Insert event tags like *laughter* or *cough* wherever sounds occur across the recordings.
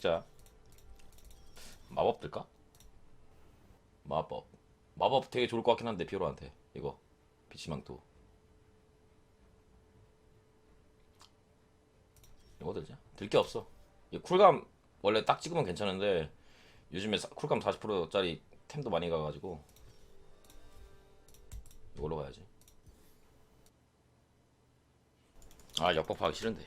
더 찍자. 마법 들까? 마법. 마법 되게 좋을 것 같긴 한데 피오로한테 이거 비치망토. 이거 들자. 들 게 없어. 이 쿨감 원래 딱 찍으면 괜찮은데 요즘에 사- 쿨감 40%짜리 템도 많이 가가지고 이걸로 가야지. 아 역법하기 싫은데.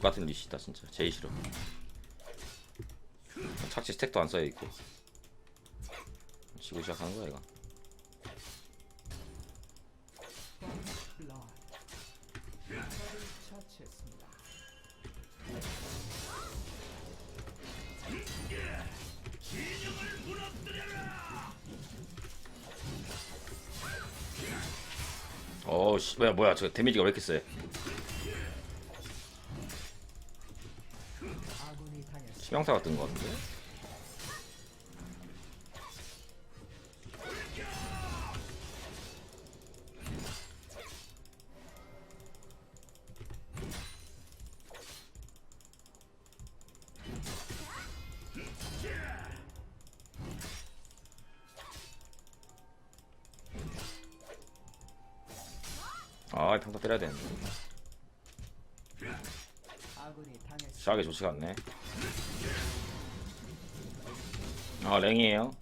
같은 리시다 진짜 제일 싫어. 착지 스택도 안 써야 있고. 치고 시작하는 거야 이거. 처치했습니다. 어, 씨, 뭐야, 뭐야, 저 데미지가 왜 이렇게 세? 치명타가 뜬 거 같은데? 아, 이 평타 때려야 되는데. 아군이 당했습니다. 시작이 좋지가 않네. 아, 랭이에요.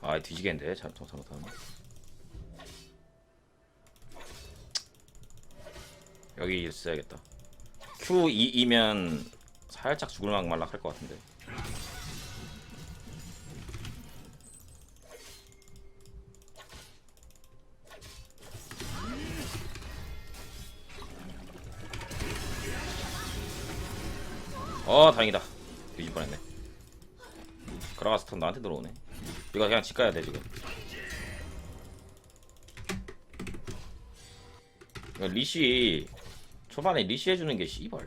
아, 뒤지겠는데. 잘, 좀 잘못하면. 여기 있어야겠다. Q2이면 살짝 죽을 막 말락 할것 같은데. 어 다행이다. 뒤질 뻔했네 그라가 스 턴 나한테 들어오네. 이거 그냥 집 가야 돼 지금. 리시 초반에 리시 해주는 게 씨발.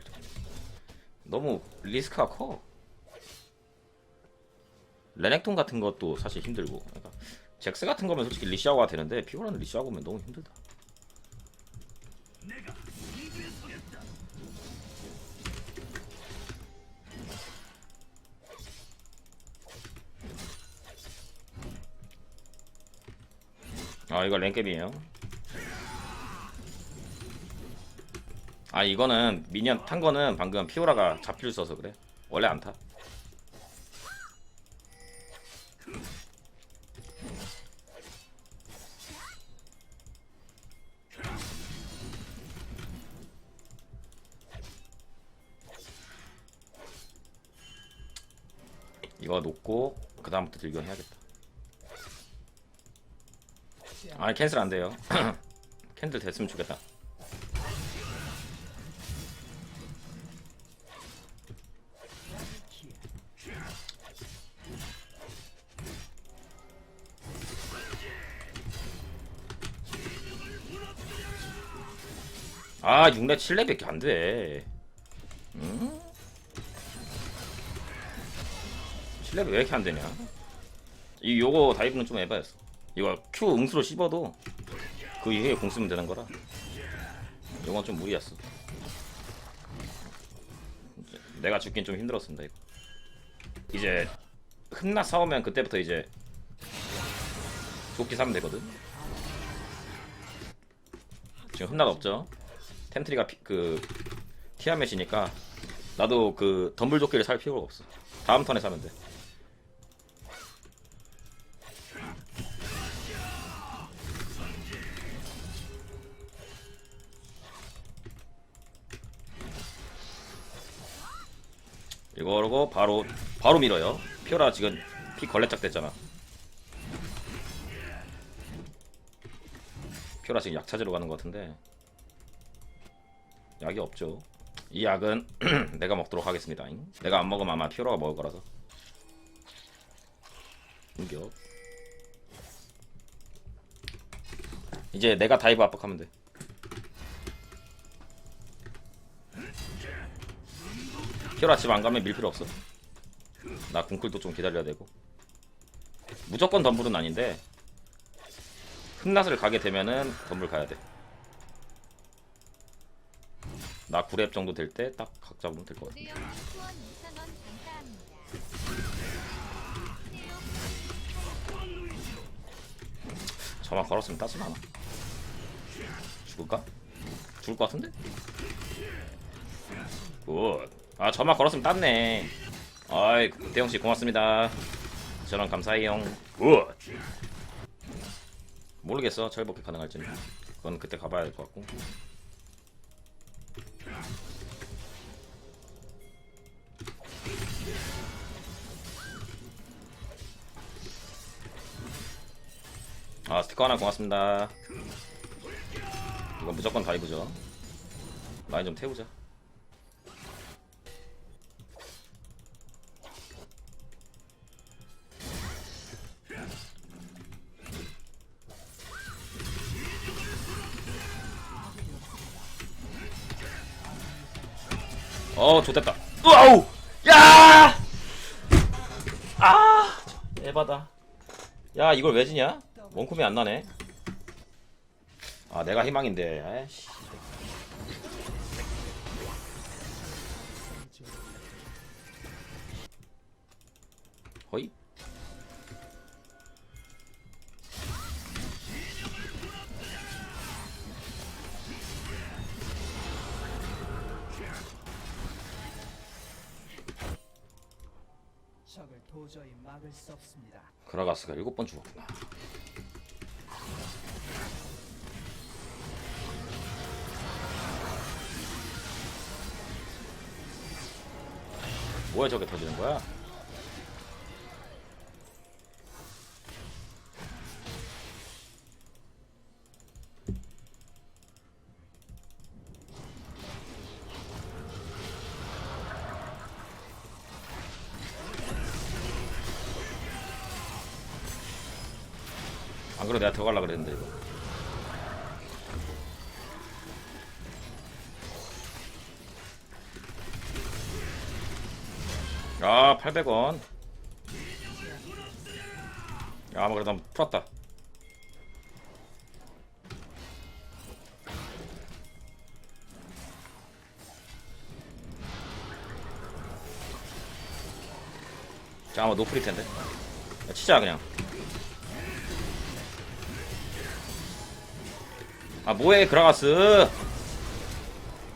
너무 리스크가 커. 레넥톤 같은 것도 사실 힘들고. 그러니까 잭스 같은 거면 솔직히 리시하고 가도 되는데 피오라는 리시하고 오면 너무 힘들다 아 이거 랭겜이에요? 아 이거는 미니언 탄 거는 방금 피오라가 잡힐 써서 그래. 원래 안타. 이거 놓고 그 다음부터 들겨 해야겠다 아니 캔슬 안 돼요. *clears throat* 캔들 됐으면 좋겠다. 아 6렙 7렙밖에 안돼. 음? 7렙이 왜 이렇게 안되냐? 이 요거 다이브는 좀 에바였어 이거 Q 응수로 씹어도 그 이후에 공 쓰면 되는 거라. 이건 좀 무리였어. 내가 죽긴 좀 힘들었습니다 이거. 이제 흠나 싸우면 그때부터 이제 조끼 사면 되거든. 지금 흠나가 없죠? 템트리가 피, 그 티아멧이니까 나도 그 덤블 조끼를 살 필요가 없어. 다음 턴에 사면 돼 이거고 바로 바로 밀어요. 피오라 지금 피 걸레짝 됐잖아. 피오라 지금 약 찾으러 가는 것 같은데 약이 없죠. 이 약은 *clears throat* 내가 먹도록 하겠습니다. 내가 안 먹으면 아마 피오라가 먹을 거라서. 공격 이제 내가 다이브 압박하면 돼 피오라 집 안 가면 밀 필요 없어 나 궁쿨도 좀 기다려야 되고 무조건 덤불은 아닌데 흑낫을 가게 되면은 덤불 가야 돼 나 9렙 정도 될 때 딱 각 잡으면 될 것 같아 수영 후원 2,000원 감사합니다. 저만 걸었으면 따진 않아. 죽을까? 죽을 것 같은데? 굿. 아, 저만 걸었으면 땄네. 아이, 대형씨 고맙습니다. 저랑 감사해요. 굿. 모르겠어. 철복이 가능할지는. 그건 그때 가봐야 될 것 같고. 아 스티커 하나 고맙습니다 이건 무조건 다이브죠 라인 좀 태우자 어 좋됐다 우와우 야! 아 에바다 야 이걸 왜 지냐? 원콤이 안 나네. 아 내가 희망인데. 아이씨. 도저히 막을 수 없습니다. 그라가스가 일곱 번 죽었구나. 뭐야 저게 터지는 거야? 그래도 내가 들어가려 그랬는데 이거. 아 800원. 야, 뭐 그래도 한번 풀었다. 자, 아마 노프릴 텐데. 야, 치자 그냥. 아 뭐해 그라가스?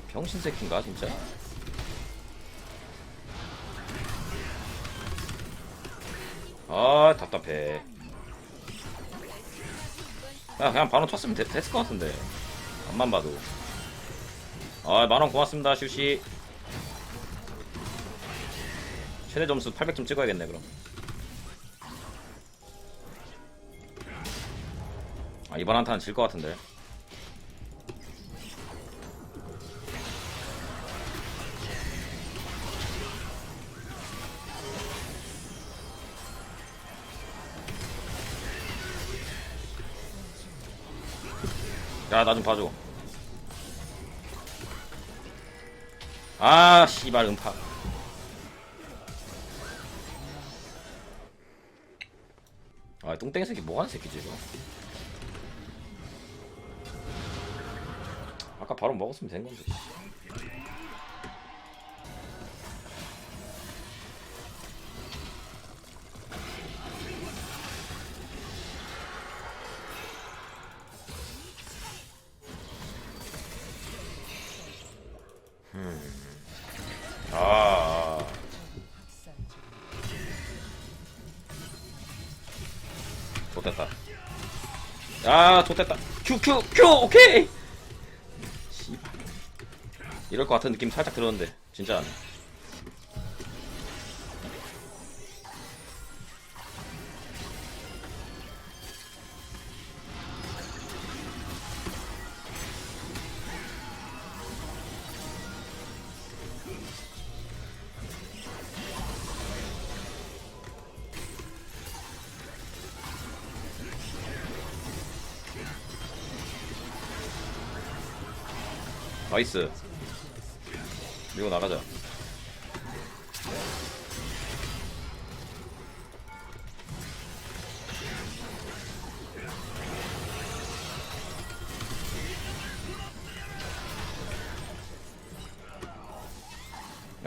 병신 새끼인가 진짜? 아 답답해. 야 그냥 바로 쳤으면 됐, 됐을 것 같은데. 앞만 봐도. 아 만원 고맙습니다 슈씨. 최대 점수 800점 찍어야겠네 그럼. 아 이번 한타는 질 것 같은데 야, 나 좀 봐줘. 아, 씨발, 음파. 아, 똥땡이 새끼 뭐 하는 새끼지, 이거? 아까 바로 먹었으면 된 건데, 야, 좋됐다. 큐, 큐, 큐, 오케이. 이럴 것 같은 느낌 살짝 들었는데, 진짜 안 해. 나이스. 밀고 나가자. 야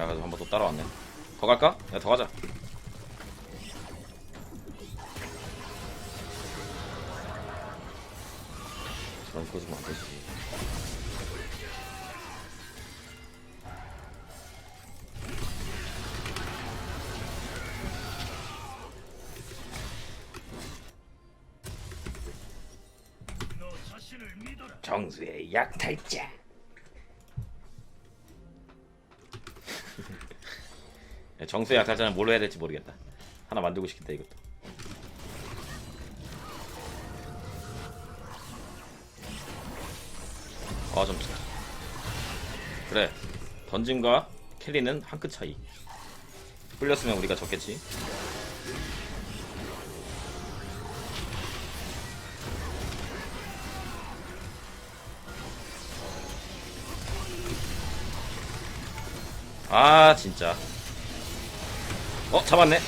그래도 한번 또 따라왔네. 더 갈까? 야 더 가자. 저런 거 주면 안 되지 약탈자. *laughs* 야, 정수의 약탈자는 뭘로 해야 될지 모르겠다. 하나 만들고 싶겠다 이것도. 아좀 그래 던짐과 캘리는 한 끗 차이. 풀렸으면 우리가 졌겠지 아 진짜. 어 잡았네.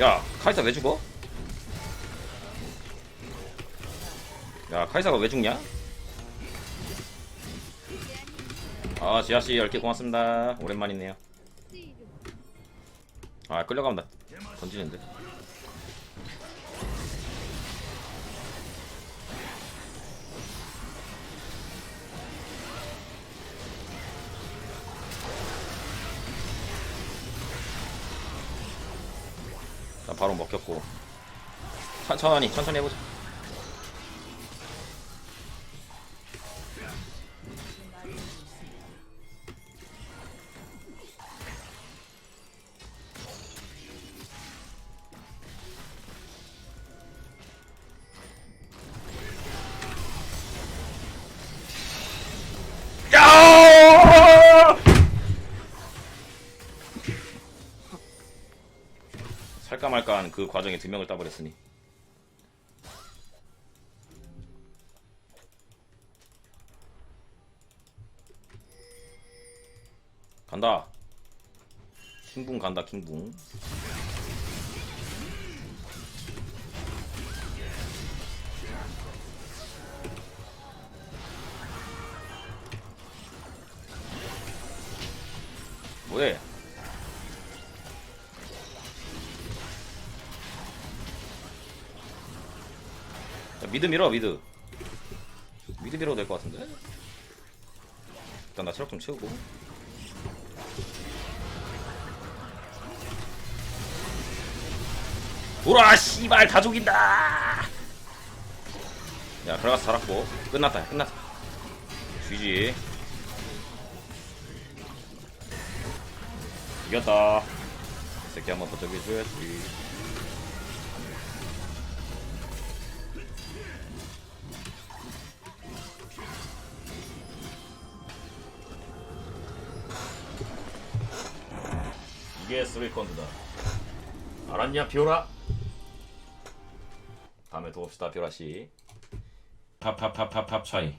야 카이사 왜 죽어? 야 카이사가 왜 죽냐? 아 지아씨 10개 고맙습니다. 오랜만이네요. 아 끌려가면 나 던지는데 바로 먹혔고. 천천히 천천히 해보자 살까 말까 한 그 과정에 두 명을 따버렸으니. 간다. 킹붕 간다 킹붕. 뭐해 미드 밀어 미드. 미드 밀어도 될 것 같은데? 일단 나 체력 좀 채우고. 돌아 씨발 다 죽인다! 야 들어가서 살았고. 끝났다 끝났다. GG. 이겼다. 이 새끼 한번 더 저기 해줘야지 이게 쓰리컨드다. 알았냐 비오라? 다음에 또 봅시다 비오라씨. 팝팝팝팝팝 차이